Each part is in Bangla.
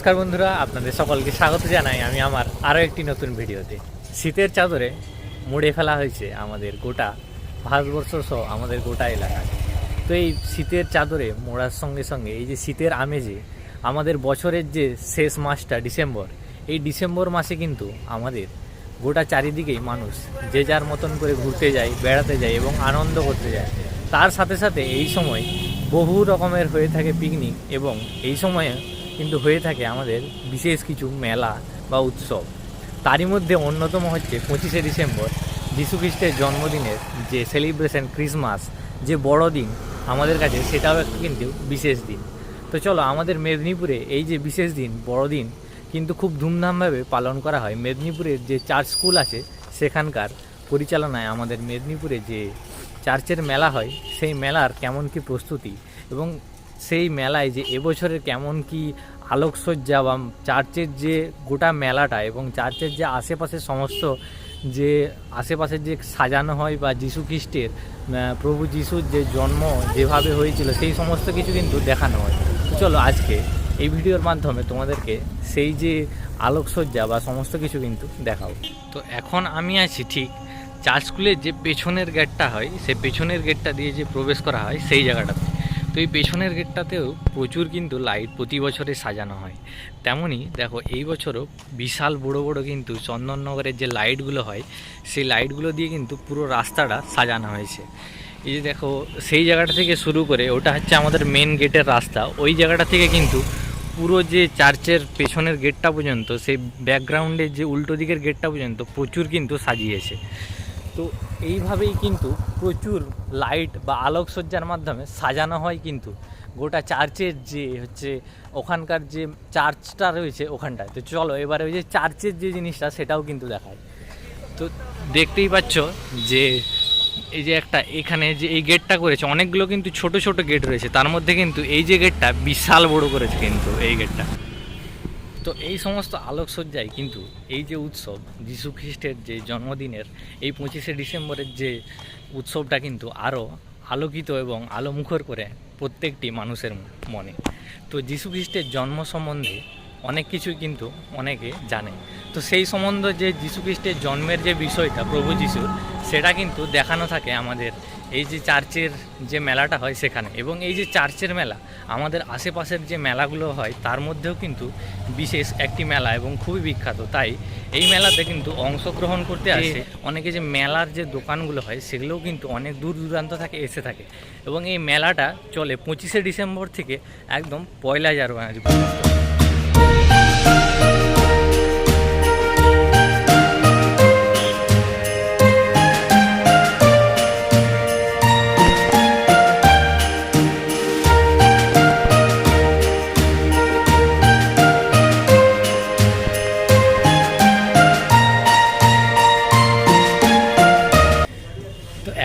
নমস্কার বন্ধুরা, আপনাদের সকলকে স্বাগত জানাই আমি আমার আরও একটি নতুন ভিডিওতে। শীতের চাদরে মুড়ে ফেলা হয়েছে আমাদের গোটা ভারতবর্ষ সহ আমাদের গোটা এলাকা। তো এই শীতের চাদরে মোড়ার সঙ্গে সঙ্গে এই যে শীতের আমেজে আমাদের বছরের যে শেষ মাসটা ডিসেম্বর, এই ডিসেম্বর মাসে কিন্তু আমাদের গোটা চারিদিকেই মানুষ যে যার মতন করে ঘুরতে যায়, বেড়াতে যায় এবং আনন্দ করতে যায়। তার সাথে সাথে এই সময় বহু রকমের হয়ে থাকে পিকনিক এবং এই সময়ে কিন্তু হয়ে থাকে আমাদের বিশেষ কিছু মেলা বা উৎসব। তারই মধ্যে অন্যতম হচ্ছে পঁচিশে ডিসেম্বর, যীশুখ্রিস্টের জন্মদিনের যে সেলিব্রেশন ক্রিসমাস যে বড়দিন আমাদের কাছে, সেটাও একটা কিন্তু বিশেষ দিন। তো চলো, আমাদের মেদিনীপুরে এই যে বিশেষ দিন, বড়দিন, কিন্তু খুব ধুমধামভাবে পালন করা হয়। মেদিনীপুরের যে চার্চ স্কুল আছে, সেখানকার পরিচালনায় আমাদের মেদিনীপুরে যে চার্চের মেলা হয়, সেই মেলার কেমন কি প্রস্তুতি এবং সেই মেলায় যে এবছরের কেমন কি আলোকসজ্জা বা চার্চের যে গোটা মেলাটা এবং চার্চের যে আশেপাশের সমস্ত যে আশেপাশের যে সাজানো হয় বা যীশু খ্রিস্টের প্রভু যিশুর যে জন্ম যেভাবে হয়েছিল সেই সমস্ত কিছু কিন্তু দেখানো হয়। চলো আজকে এই ভিডিওর মাধ্যমে তোমাদেরকে সেই যে আলোকসজ্জা বা সমস্ত কিছু কিন্তু দেখাও। তো এখন আমি আছি ঠিক চার্চ স্কুলের যে পেছনের গেটটা হয়, সেই পেছনের গেটটা দিয়ে যে প্রবেশ করা হয়, সেই জায়গাটাতে। তো এই পেছনের গেটটাতেও প্রচুর কিন্তু লাইট প্রতি বছরে সাজানো হয়। তেমনই দেখো, এই বছরও বিশাল বড় বড় কিন্তু চন্দননগরের যে লাইটগুলো হয়, সেই লাইটগুলো দিয়ে কিন্তু পুরো রাস্তাটা সাজানো হয়েছে। এই যে দেখো, সেই জায়গাটা থেকে শুরু করে ওটা হচ্ছে আমাদের মেন গেটের রাস্তা। ওই জায়গাটা থেকে কিন্তু পুরো যে চার্চের পেছনের গেটটা পর্যন্ত, সেই ব্যাকগ্রাউন্ডের যে উল্টো দিকের গেটটা পর্যন্ত প্রচুর কিন্তু সাজিয়েছে। তো এইভাবেই কিন্তু প্রচুর লাইট বা আলোকসজ্জার মাধ্যমে সাজানো হয় কিন্তু গোটা চার্চের যে হচ্ছে ওখানকার যে চার্চটা রয়েছে ওখানটায়। তো চলো এবারে ওই যে চার্চের যে জিনিসটা সেটাও কিন্তু দেখায় তো দেখতেই পাচ্ছ যে এই যে একটা এখানে যে এই গেটটা করেছে, অনেকগুলো কিন্তু ছোট ছোট গেট রয়েছে। তার মধ্যে কিন্তু এই যে গেটটা বিশাল বড় করেছে কিন্তু এই গেটটা তো এই সমস্ত আলোকসজ্জায় কিন্তু এই যে উৎসব, যীশু খ্রিস্টের যে জন্মদিনের এই পঁচিশে ডিসেম্বরের যে উৎসবটা কিন্তু আরও আলোকিত এবং আলোমুখর করে প্রত্যেকটি মানুষের মনে। তো যীশু খ্রিস্টের জন্ম সম্বন্ধে অনেক কিছুই কিন্তু অনেকে জানে। তো সেই সম্বন্ধে যে যীশু খ্রিস্টের জন্মের যে বিষয়টা প্রভু যিশুর সেটা কিন্তু দেখানো থাকে আমাদের এই যে চার্চের যে মেলাটা হয় সেখানে। এবং এই যে চার্চের মেলা আমাদের আশেপাশের যে মেলাগুলো হয় তার মধ্যেও কিন্তু বিশেষ একটি মেলা এবং খুবই বিখ্যাত। তাই এই মেলাতে কিন্তু অংশগ্রহণ করতে আসে অনেকে যে মেলার যে দোকানগুলো হয় সেগুলোও কিন্তু অনেক দূর দূরান্ত থেকে এসে থাকে। এবং এই মেলাটা চলে পঁচিশে ডিসেম্বর থেকে একদম পয়লা জানুয়ারি পর্যন্ত।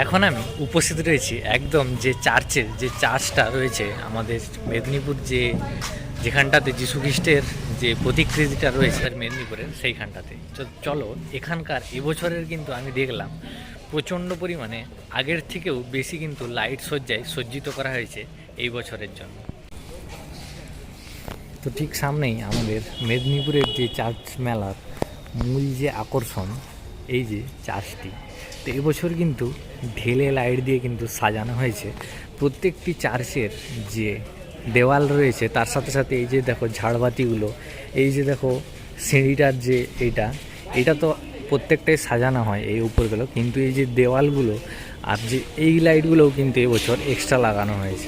এখন আমি উপস্থিত রয়েছি একদম যে চার্চের যে চার্চটা রয়েছে আমাদের মেদিনীপুর যে যেখানটাতে যীশু খ্রিস্টের যে প্রতিকৃতিটা রয়েছে মেদিনীপুরের সেইখানটাতে। চলো, এখানকার এবছরের কিন্তু আমি দেখলাম, প্রচণ্ড পরিমাণে আগের থেকেও বেশি কিন্তু লাইট সজ্জায় সজ্জিত করা হয়েছে এই বছরের জন্য। তো ঠিক সামনেই আমাদের মেদিনীপুরের যে চার্চ মেলার মূল যে আকর্ষণ, এই যে চার্চটি। তো এবছর কিন্তু ঢেলে লাইট দিয়ে কিন্তু সাজানো হয়েছে। প্রত্যেকটি চার্চের যে দেওয়াল রয়েছে, তার সাথে সাথে এই যে দেখো ঝাড়বাতিগুলো, এই যে দেখো সিঁড়িটার যে এটা এটা তো প্রত্যেকটাই সাজানো হয় এই উপরগুলো, কিন্তু এই যে দেওয়ালগুলো আর যে এই লাইটগুলোও কিন্তু এবছর এক্সট্রা লাগানো হয়েছে।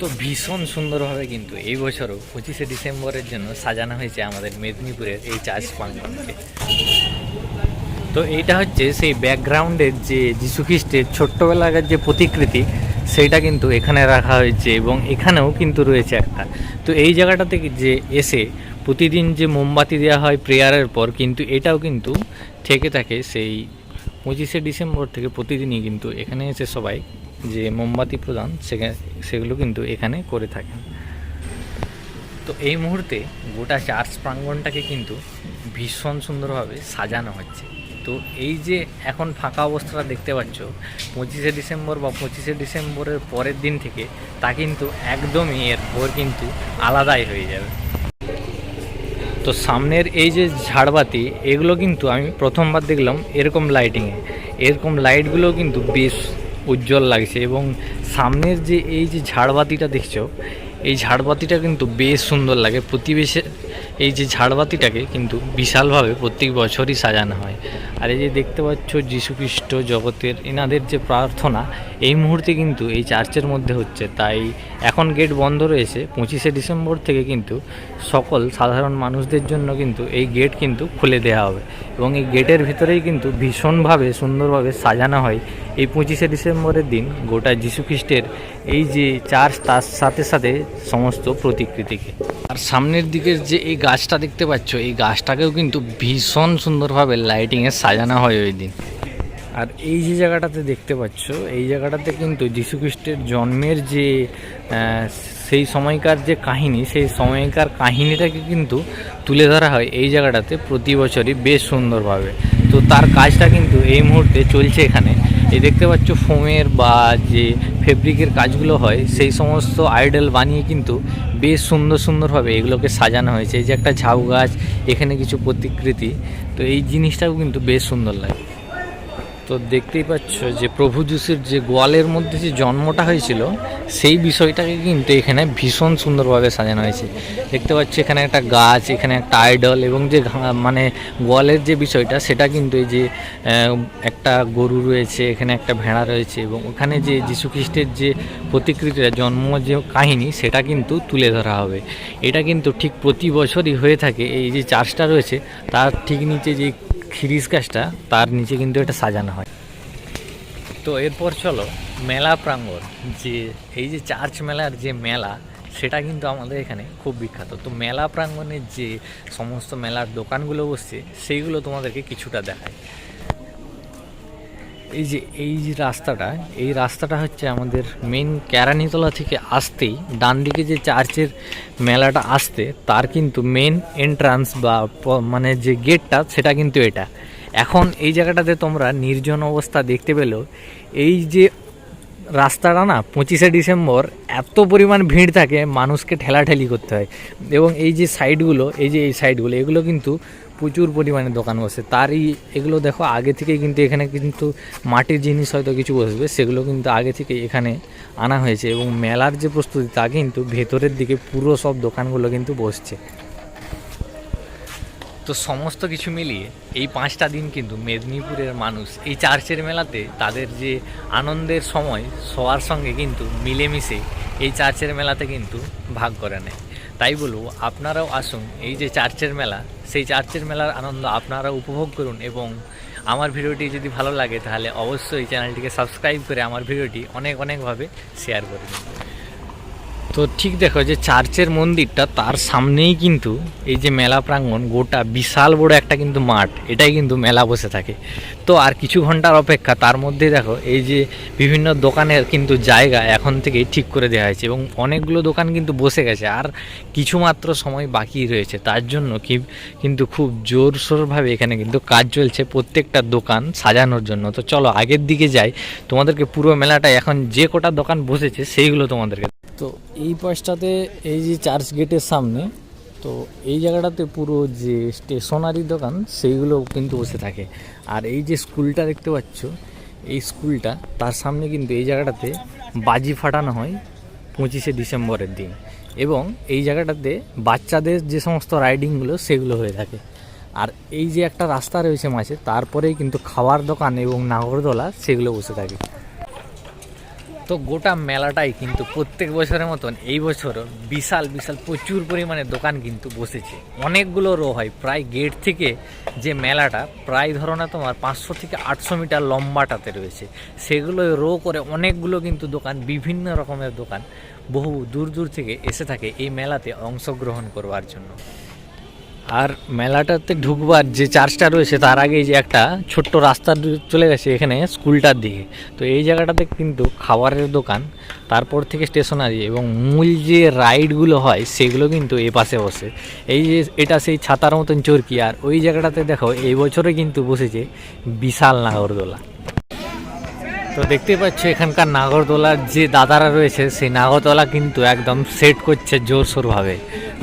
তো ভীষণ সুন্দরভাবে কিন্তু এই বছরও পঁচিশে ডিসেম্বরের জন্য সাজানো হয়েছে আমাদের মেদিনীপুরের এই চার্চ প্রাঙ্গণকে। তো এইটা হচ্ছে সেই ব্যাকগ্রাউন্ডের যে যীশুখ্রিস্টের ছোট্টবেলাকার যে প্রতিকৃতি সেইটা কিন্তু এখানে রাখা হয়েছে এবং এখানেও কিন্তু রয়েছে একটা। তো এই জায়গাটা থেকে যে এসে প্রতিদিন যে মোমবাতি দেওয়া হয় প্রেয়ারের পর কিন্তু এটাও কিন্তু থেকে থাকে সেই পঁচিশে ডিসেম্বর থেকে প্রতিদিনই কিন্তু এখানে এসে সবাই যে মোমবাতি প্রদান সেগুলো কিন্তু এখানে করে থাকেন। তো এই মুহূর্তে গোটা চার্চ প্রাঙ্গণটাকে কিন্তু ভীষণ সুন্দরভাবে সাজানো হচ্ছে। তো এই যে এখন ফাঁকা অবস্থাটা দেখতে পাচ্ছ, পঁচিশে ডিসেম্বর বা পঁচিশে ডিসেম্বরের পরের দিন থেকে, তা কিন্তু একদমই এর ভোর কিন্তু আলাদাই হয়ে যাবে। তো সামনের এই যে ঝাড়বাতি, এগুলো কিন্তু আমি প্রথমবার দেখলাম এরকম লাইটিংয়ে এরকম লাইটগুলো কিন্তু বেশ উজ্জ্বল লাগছে এবং সামনের যে এই যে ঝাড়বাতিটা দেখছ, এই ঝাড়বাতিটা কিন্তু বেশ সুন্দর লাগে। প্রতিবেশে এই যে ঝাড়বাতিটাকে কিন্তু বিশালভাবে প্রত্যেক বছরই সাজানো হয়। আর এই যে দেখতে পাচ্ছ যীশুখ্রিস্ট জগতের এনাদের যে প্রার্থনা, এই মুহূর্তে কিন্তু এই চার্চের মধ্যে হচ্ছে। তাই এখন গেট বন্ধ রয়েছে। পঁচিশে ডিসেম্বর থেকে কিন্তু সকল সাধারণ মানুষদের জন্য কিন্তু এই গেট কিন্তু খুলে দেওয়া হবে। এবং এই গেটের ভিতরেই কিন্তু ভীষণভাবে, সুন্দরভাবে সাজানো হয়। এই পঁচিশে ডিসেম্বরের দিন গোটা যীশুখ্রিস্টের এই যে চার্চ, তার সাথে সাথে সমস্ত প্রতিকৃতিকে। আর সামনের দিকের যে এই গাছটা দেখতে পাচ্ছ, এই গাছটাকেও কিন্তু ভীষণ সুন্দরভাবে লাইটিংয়ের লাইটিংয়ে সাজানো হয় ওই দিন। আর এই যে জায়গাটাতে দেখতে পাচ্ছ, এই জায়গাটাতে কিন্তু যীশুখ্রিস্টের জন্মের যে সেই সময়কার যে কাহিনী, সেই সময়কার কাহিনীটাকে কিন্তু তুলে ধরা হয় এই জায়গাটাতে প্রতি বছরই বেশ সুন্দরভাবে। তো তার কাজটা কিন্তু এই মুহূর্তে চলছে এখানে। এই দেখতে পাচ্ছ, ফোমের বা যে ফেব্রিকের কাজগুলো হয়, সেই সমস্ত আইডল বানিয়ে কিন্তু বেশ সুন্দর সুন্দরভাবে এগুলোকে সাজানো হয়েছে। এই যে একটা ঝাউ গাছ, এখানে কিছু প্রতিকৃতি, তো এই জিনিসটাও কিন্তু বেশ সুন্দর লাগে। তো দেখতেই পাচ্ছ যে প্রভু যিশুর যে গোয়ালের মধ্যে যে জন্মটা হয়েছিল, সেই বিষয়টাকে কিন্তু এখানে ভীষণ সুন্দরভাবে সাজানো হয়েছে। দেখতে পাচ্ছ এখানে একটা গাছ, এখানে একটা আইডল এবং যে মানে গোয়ালের যে বিষয়টা, সেটা কিন্তু এই যে একটা গরু রয়েছে, এখানে একটা ভেড়া রয়েছে এবং ওখানে যে যীশুখ্রিস্টের যে প্রতিকৃতিটা জন্ম যে কাহিনী, সেটা কিন্তু তুলে ধরা হবে। এটা কিন্তু ঠিক প্রতি বছরই হয়ে থাকে। এই যে চার্চটা রয়েছে, তার ঠিক নিচে যে খিরিস গাছটা তার নিচে কিন্তু এটা সাজানো হয়। তো এরপর চলো, মেলা প্রাঙ্গণ, যে এই যে চার্চ মেলার যে মেলা, সেটা কিন্তু আমাদের এখানে খুব বিখ্যাত। তো মেলা প্রাঙ্গণের যে সমস্ত মেলার দোকানগুলো বসছে, সেইগুলো তোমাদেরকে কিছুটা দেখায় এই যে এই যে রাস্তাটা, এই রাস্তাটা হচ্ছে আমাদের মেন ক্যারানিতলা থেকে আসতেই ডান দিকে যে চার্চের মেলাটা আসতে, তার কিন্তু মেন এন্ট্রান্স বা মানে যে গেটটা, সেটা কিন্তু এটা। এখন এই জায়গাটাতে তোমরা নির্জন অবস্থা দেখতে পেলেও এই যে রাস্তাটা না, পঁচিশে ডিসেম্বর, এত পরিমাণ ভিড় থাকে, মানুষকে ঠেলাঠেলি করতে হয়। এবং এই যে সাইডগুলো এই যে এই সাইডগুলো এগুলো কিন্তু প্রচুর পরিমাণে দোকান বসে। তারই এগুলো দেখো, আগে থেকেই কিন্তু এখানে কিন্তু মাটির জিনিস হয়তো কিছু বসবে, সেগুলো কিন্তু আগে থেকে এখানে আনা হয়েছে এবং মেলার যে প্রস্তুতি, তা কিন্তু ভেতরের দিকে পুরো সব দোকানগুলো কিন্তু বসছে। তো সমস্ত কিছু মিলিয়ে এই পাঁচটা দিন কিন্তু মেদিনীপুরের মানুষ এই চার্চের মেলাতে তাদের যে আনন্দের সময় সবার সঙ্গে কিন্তু মিলেমিশে এই চার্চের মেলাতে কিন্তু ভাগ করে নেয়। তাই বলব, আপনারাও আসুন, এই যে চার্চের মেলা, সেই চার্চের মেলার আনন্দ আপনারা উপভোগ করুন এবং আমার ভিডিওটি যদি ভালো লাগে তাহলে অবশ্যই চ্যানেলটিকে সাবস্ক্রাইব করে আমার ভিডিওটি অনেক অনেকভাবে শেয়ার করে দিন। তো ঠিক দেখো যে চার্চের মন্দিরটা তার সামনেই কিন্তু এই যে মেলা প্রাঙ্গণ, গোটা বিশাল বড় একটা কিন্তু মাঠ, এটাই কিন্তু মেলা বসে থাকে। তো আর কিছু ঘণ্টার অপেক্ষা, তার মধ্যে দেখো এই যে বিভিন্ন দোকানের কিন্তু জায়গা এখন থেকেই ঠিক করে দেওয়া হয়েছে এবং অনেকগুলো দোকান কিন্তু বসে গেছে আর কিছু মাত্র সময় বাকি রয়েছে। তার জন্য কি কিন্তু খুব জোরসোরভাবে এখানে কিন্তু কাজ চলছে প্রত্যেকটা দোকান সাজানোর জন্য। তো চলো আগের দিকে যাই। তোমাদেরকে পুরো মেলাটা এখন যে কটা দোকান বসেছে সেইগুলো তোমাদেরকে তো এই পাশটাতে এই যে চার্চ গেটের সামনে, তো এই জায়গাটাতে পুরো যে স্টেশনারি দোকান, সেইগুলো কিন্তু বসে থাকে। আর এই যে স্কুলটা দেখতে পাচ্ছ, এই স্কুলটা, তার সামনে কিন্তু এই জায়গাটাতে বাজি ফাটানো হয় পঁচিশে ডিসেম্বরের দিন। এবং এই জায়গাটাতে বাচ্চাদের যে সমস্ত রাইডিংগুলো সেগুলো হয়ে থাকে। আর এই যে একটা রাস্তা রয়েছে মাঝে, তারপরেই কিন্তু খাওয়ার দোকান এবং নাগরদোলা, সেগুলো বসে থাকে। তো গোটা মেলাটাই কিন্তু প্রত্যেক বছরের মতন এই বছর বিশাল বিশাল প্রচুর পরিমাণে দোকান কিন্তু বসেছে। অনেকগুলো রো হয়। প্রায় গেট থেকে যে মেলাটা, প্রায় ধরো না তোমার পাঁচশো থেকে আটশো মিটার লম্বাটাতে রয়েছে। সেগুলো রো করে অনেকগুলো কিন্তু দোকান, বিভিন্ন রকমের দোকান বহু দূর দূর থেকে এসে থাকে এই মেলাতে অংশগ্রহণ করবার জন্য। আর মেলাটাতে ঢুকবার যে চার্চটা রয়েছে, তার আগে যে একটা ছোট্ট রাস্তা চলে গেছে এখানে স্কুলটার দিকে। তো এই জায়গাটাতে কিন্তু খাবারের দোকান, তারপর থেকে স্টেশনারি এবং মূল যে রাইডগুলো হয়, সেগুলো কিন্তু এ পাশে বসে। এই যে এটা সেই ছাতার মতন চরকি, আর ওই জায়গাটাতে দেখো, এই বছরে কিন্তু বসেছে বিশাল নাগরদোলা। তো দেখতে পাচ্ছ, এখানকার নাগরদোলার যে দাদারা রয়েছে, সেই নাগরদোলা কিন্তু একদম সেট করছে জোরসোরভাবে।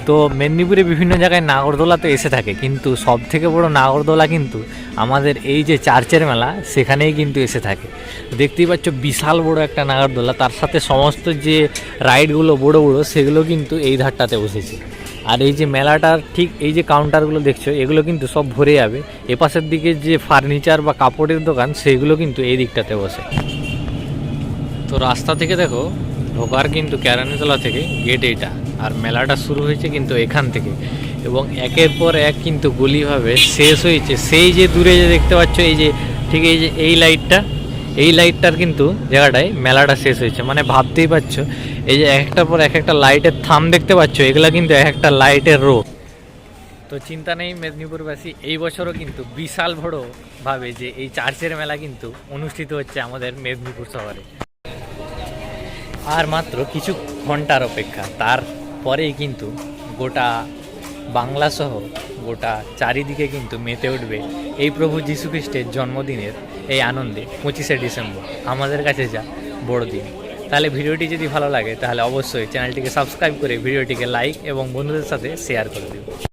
তো মেদিনীপুরে বিভিন্ন জায়গায় নাগরদোলা তো এসে থাকে, কিন্তু সব থেকে বড় নাগরদোলা কিন্তু আমাদের এই যে চার্চের মেলা, সেখানেই কিন্তু এসে থাকে। দেখতেই পাচ্ছ, বিশাল বড় একটা নাগরদোলা, তার সাথে সমস্ত যে রাইডগুলো বড় বড়, সেগুলো কিন্তু এই ধারটাতে বসেছে। আর এই যে মেলাটার ঠিক এই যে কাউন্টারগুলো দেখছ, এগুলো কিন্তু সব ভরে যাবে। এপাশের দিকে যে ফার্নিচার বা কাপড়ের দোকান, সেগুলো কিন্তু এই দিকটাতে বসে। তো রাস্তা থেকে দেখো, ঢোকার কিন্তু ক্যারানিতলা থেকে গেট এইটা, আর মেলাটা শুরু হয়েছে কিন্তু এখান থেকে। এবং একের পর এক কিন্তু গলিভাবে শেষ হয়েছে। সেই যে দূরে যে দেখতে পাচ্ছ, এই যে ঠিক এই যে এই লাইটটা এই লাইটটার কিন্তু জায়গাটায় মেলাটা শেষ হয়েছে। মানে ভাবতেই পারছ এই যে এক একটার পর এক একটা লাইটের থাম দেখতে পাচ্ছ, এগুলা কিন্তু এক একটা লাইটের রো তো চিন্তা নেই, মেদিনীপুরবাসী, এই বছরও কিন্তু বিশাল বড় ভাবে যে এই চার্চের মেলা কিন্তু অনুষ্ঠিত হচ্ছে আমাদের মেদিনীপুর শহরে। আর মাত্র কিছু ঘণ্টার অপেক্ষা তারপরেই কিন্তু গোটা বাংলা সহ গোটা চারিদিকে কিন্তু মেতে উঠবে এই প্রভু যীশুখ্রিস্টের জন্মদিনের এই আনন্দে পঁচিশে ডিসেম্বর। আমাদের কাছে যা বড়দিন। তাহলে ভিডিওটি যদি ভালো লাগে, তাহলে অবশ্যই চ্যানেলটিকে সাবস্ক্রাইব করে ভিডিওটিকে লাইক এবং বন্ধুদের সাথে শেয়ার করে দেবে